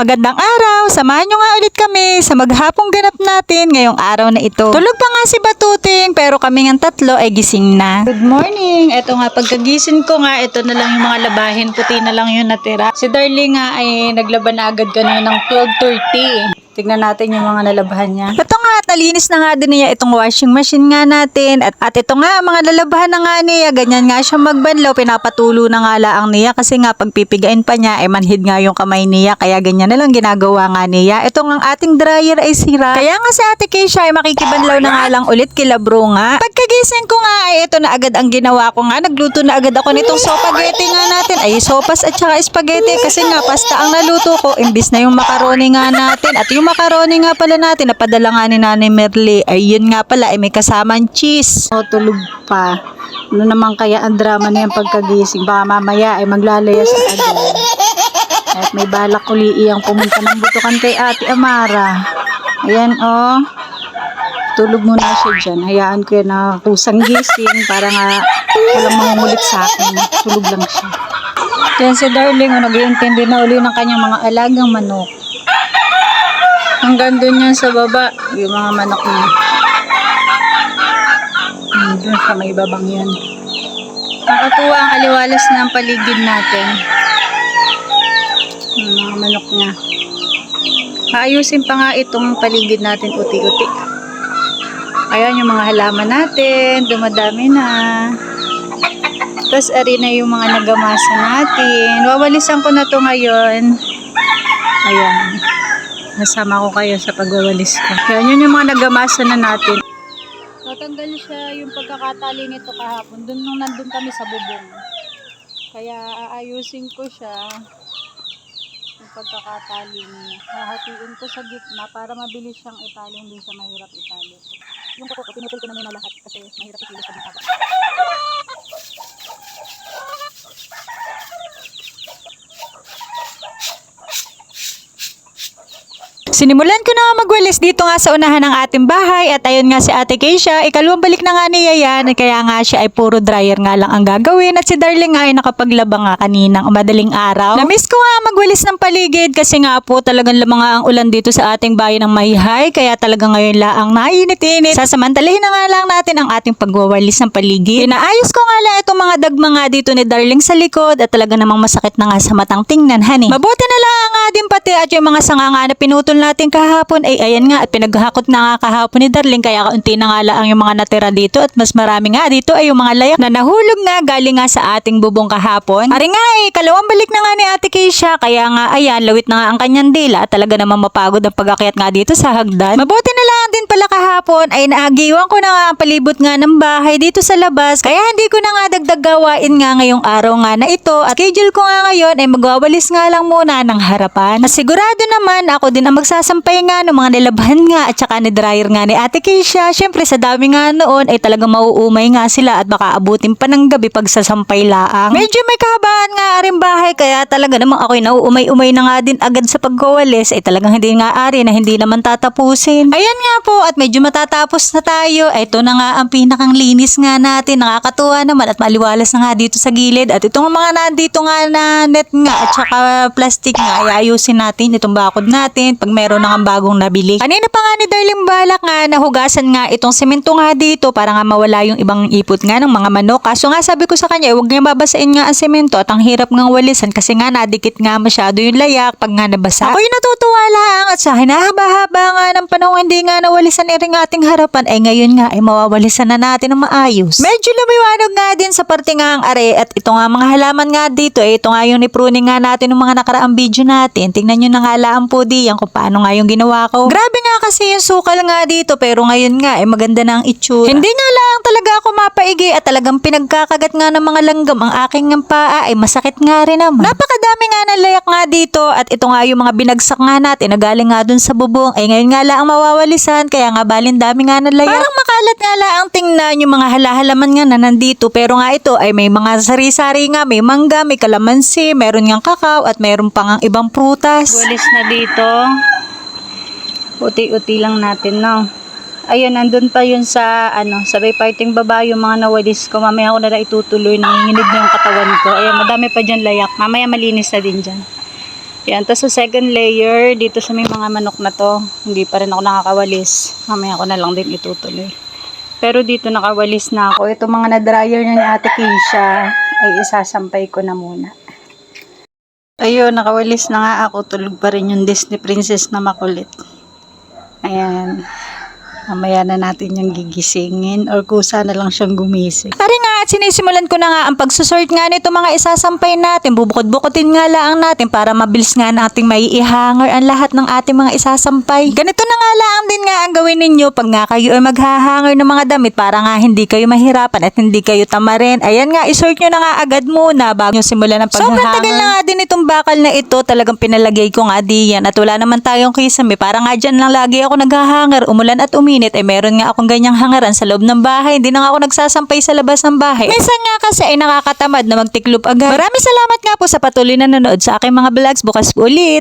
Magandang araw! Samahan nyo nga ulit kami sa maghapong ganap natin ngayong araw na ito. Tulog pa nga si Batuting pero kami ng tatlo ay gising na. Good morning! Ito nga pagkagising ko nga, ito na lang yung mga labahin. Puti na lang yung natira. Si Darling nga ay naglaban na agad kanina ng 12.30. Tignan natin yung mga nalabahan niya. Ito nga, nalinis na nga din niya itong washing machine nga natin. At, at ito nga, mga nalabahan na nga niya. Ganyan nga siya magbanlaw. Pinapatulo na nga laang niya. Kasi nga, pagpipigain pa niya, ay manhid nga yung kamay niya. Kaya ganyan na lang ginagawa nga niya. Ito nga, ang ating dryer ay sira. Kaya nga si Ate Keisha ay makikibanlaw na nga lang ulit kila bro nga. Pagkagising ko nga, ay ito na agad ang ginawa ko nga. Nagluto na agad ako nitong spaghetti nga natin. Ay, sopas at saka spaghetti. Kasi nga, pasta ang naluto ko. Imbis na yung macaroni nga natin. At yung macaroni nga pala natin, napadala nga ni Nanay Merly. Ay, yun nga pala, ay may kasamang cheese. O, tulog pa. Ano naman kaya ang drama na yung pagkagising? Baka mamaya ay maglalayas sa agad. At may balak uli iyang pumunta ng butukan kay Ate Amara. Ayan, oh. Tulog muna siya dyan. Hayaan ko yan na kusang gising para nga walang mangungulit sa akin. Tulog lang siya. Yan si Darling, oh, nag-iintindi na uli ng kanyang mga alagang manok. Hanggang doon yan sa baba, yung mga manok niya. Hmm, doon sa may babang yan. Nakatuwa ang aliwalas ng paligid natin. Yung mga manok niya. Ayusin pa nga itong paligid natin uti-uti. Ayan yung mga halaman natin, dumadami na. Tapos ari na yung mga nagamasa natin. Wawalisan ko na to ngayon. Ayan. Nasama ko kayo sa pagwawalis ko. Ayan, yun yung mga nagamasa na natin. Tatanggal siya yung pagkakatali nito kahapon. Doon nung nandun kami sa bubong. Kaya aayusin ko siya yung pagkakatali niya. Hahatiin ko sa gitna para mabilis siyang itali, hindi siya mahirap itali. Yung kuko ko, pinutol ko na muna lahat kasi mahirap itili sa gitna. Sinimulan ko na magwalis dito nga sa unahan ng ating bahay at ayun nga si Ate Keisha, ikalawang balik na nga niya yan kaya nga siya ay puro dryer nga lang ang gagawin at si Darling nga ay nakapaglaba nga kaninang madaling araw. Namiss ko nga magwalis ng paligid kasi nga po talagang lamang ang ulan dito sa ating bayan ng Mayhay kaya talaga ngayon laang nainit-init. Sasamantalahin na nga lang natin ang ating pagwawalis ng paligid. Inaayos ko nga lang itong mga dagma nga dito ni Darling sa likod at talaga namang masakit na nga sa matang tingnan, honey. Mabuti na lang din pati at yung mga sanga nga na pinutol natin kahapon ay ayan nga at pinaghakot na nga kahapon ni Darling kaya kaunti na nga lang yung mga natira dito at mas marami nga dito ay yung mga layak na nahulog nga galing nga sa ating bubong kahapon. Ari nga eh, kalawang balik na nga ni Ate Keisha kaya nga ayan, lawit na nga ang kanyang dila at talaga namang mapagod ang pag-akyat nga dito sa hagdan. Mabuti na lang din pala kahapon ay naagiwan ko na nga ang palibot nga ng bahay dito sa labas kaya hindi ko na nga dagdag gawain nga ngayong araw nga na ito at schedule ko nga ngayon ay magwawalis nga lang muna ng harapan. At sigurado naman ako din ang magsasampay nga ng mga nilabhan nga at saka ni dryer nga ni Ate Keisha. Syempre sa dami nga noon ay talagang mauumay nga sila at baka abutin pa ng gabi pag sasampay laang. Medyo may kahabaan nga aring bahay kaya talaga namang ako'y nauumay-umay na nga din agad sa pagwawalis ay talagang hindi nga ari na hindi naman tatapusin. Ayan nga po at medyo matatapos na tayo. Ay, Ito na nga ang pinakang linis nga natin. Nakakatuwa naman at maliwalas na nga dito sa gilid. At itong mga nandito nga na net nga at saka plastic nga ay ayusin natin itong bakod natin pag meron na nga bagong nabili. Kanina pa nga ni Darling Balak nga nahugasan nga itong semento nga dito para nga mawala yung ibang ipot nga ng mga manok. Kaso nga sabi ko sa kanya, huwag nga babasain nga ang semento at ang hirap nga walisan kasi nga nadikit nga masyado yung layak pag nga nabasa. Ako'y natutuwa lang at sa hinahaba-haba nga ng panahon hindi nga nawalisan iring ating harapan ay ngayon nga ay mawawalisan na natin ng maayos. Medyo lumiwanag nga din sa parte nga ang are at ito nga mga halaman nga dito eh, ito nga yung ni-pruning nga natin ng mga nakaraang video natin. Tingnan nyo na nga laan po diyan kung paano nga yung ginawa ko. Grabe nga kasi yung sukal nga dito pero ngayon nga ay maganda na ang itsura. Hindi nga talaga ako mapaigi at talagang pinagkakagat nga ng mga langgam ang aking ng paa ay masakit nga rin naman. Napakadami nga ng layak nga dito at ito nga yung mga binagsak nga natin na galing nga dun sa bubong ay ngayon nga lang ang mawawalisan kaya nga balin dami nga ng layak. Parang makalat nga lang ang tingnan yung mga halahalaman nga na nandito pero nga ito ay may mga sari-sari nga may mangga, may kalamansi, meron nga kakao at meron pa nga ibang prutas. Walis na dito. Uti-uti lang natin, no? Ayun, nandun pa yun sa, ano, sa may parting baba yung mga nawalis ko. Mamaya ko na lang itutuloy. Nanginginig na yung katawan ko. Ayun, madami pa dyan layak. Mamaya malinis na din dyan. Yan, tapos sa second layer, dito sa may mga manok na to, hindi pa rin ako nakakawalis. Mamaya ko na lang din itutuloy. Pero dito nakawalis na ako. Ito mga na-dryer na ni Ate Keisha, ay isasampay ko na muna. Ayun, nakawalis na nga ako. Tulog pa rin yung Disney Princess na makulit. Ayan. Mamaya na natin yung gigisingin or kusa na lang siyang gumising. Pare nga at sinisimulan ko na nga ang pagsusort nga nito mga isasampay natin. Bubukod-bukutin nga lang natin para mabilis nga nating may ihanger ang lahat ng ating mga isasampay. Ganito na nga lang din nga ang gawin ninyo pag nga kayo ay maghahanger ng mga damit para nga hindi kayo mahirapan at hindi kayo tamarin. Ayan nga, isort nyo na nga agad muna bago nyo simulan ang paghahanger. Sobrang tagal na nga din itong bakal na ito. Talagang pinalagay ko nga diyan at wala naman tayong kisame. Para nga dyan lang lagi ako naghahanger. Umulan at uminit ay meron nga akong ganyang hangaran sa loob ng bahay. Hindi na nga ako nagsasampay sa labas ng bahay. Minsan nga kasi ay nakakatamad na magtiklop agad. Maraming salamat nga po sa patuloy na nanood sa aking mga vlogs. Bukas po ulit.